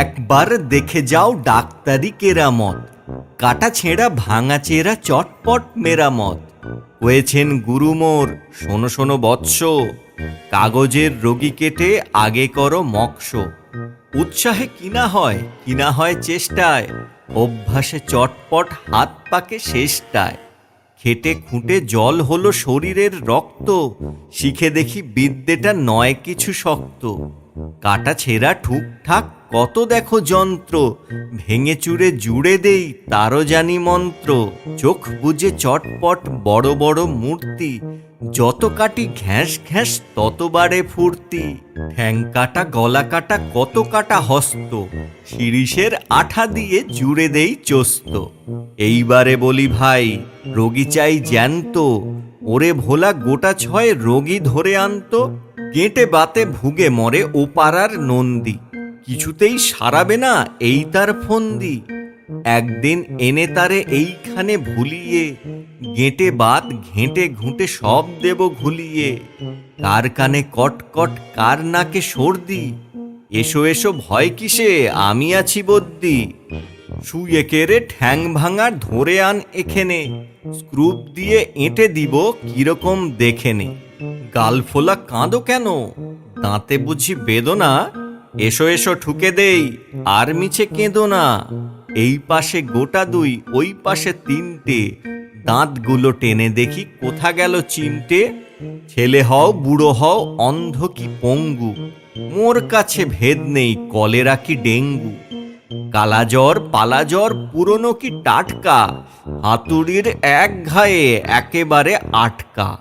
একবার দেখে যাও ডাক্তারি কেরামত। কাটা ছেঁড়া, ভাঙা চেরা, চটপট মেরামত। হয়েছেন গুরুমোর শোনো শোনো বৎস। কাগজের রোগী কেটে আগে করো মক্স। উৎসাহে কিনা হয় কিনা হয় চেষ্টায়। অভ্যাসে চটপট হাত পাকে শেষটায়। খেটে খুঁটে জল হলো শরীরের রক্ত। শিখে দেখি বিদ্যেটা নয় কিছু শক্ত। কাটা ছেঁড়া ঠুকঠাক কত দেখো যন্ত্র? ভেঙে চুরে জুড়ে দেই তারও জানি মন্ত্র। চোখ বুঝে চটপট বড় বড় মূর্তি। যত কাটি ঘ্যাঁস ঘ্যাঁস তত বাড়ে ফুর্তি। ঠ্যাং কাটা, গলা কাটা, কত কাটা হস্ত। শিরিষের আঠা দিয়ে জুড়ে দেই চস্ত। এইবারে বলি ভাই, রোগী চাই জ্যান্ত। ওরে ভোলা গোটা ছয় রোগী ধরে আনতো। গেঁটে বাতে ভুগে মরে ও পাড়ার নন্দী। কিছুতেই সারাবে না এই তার ফন্দি। একদিন এনে তারে এইখানে ভুলিয়ে, গেঁটে বাত, ঘেঁটে ঘুঁটে সব দেব ঘুলিয়ে। কার কানে কটকট কার নাকে সর্দি? এসো এসো, ভয় কিসে? আমি আছি বদ্যি শুয়ে কেড়ে ঠ্যাং ভাঙা ধরে আন এখানে? স্ক্রুপ দিয়ে এঁটে দিব কীরকম দেখে নে কাঁদো কেন? দাঁতে বুঝি বেদনা? এসো এসো, ঠুকে দেই, আর মিছে কেঁদো না। এই পাশে গোটা দুই, ওই পাশে তিনটে। দাঁতগুলো টেনে দেখি কোথা গেল চিমটে। ছেলে হও, বুড়ো হও, অন্ধ কি পঙ্গু। মোর কাছে ভেদ নেই, কলেরা কি ডেঙ্গু। কালাজ্বর পালাজ্বর পুরনো কি টাটকা। হাতুড়ির এক ঘায়ে একেবারে আটকা।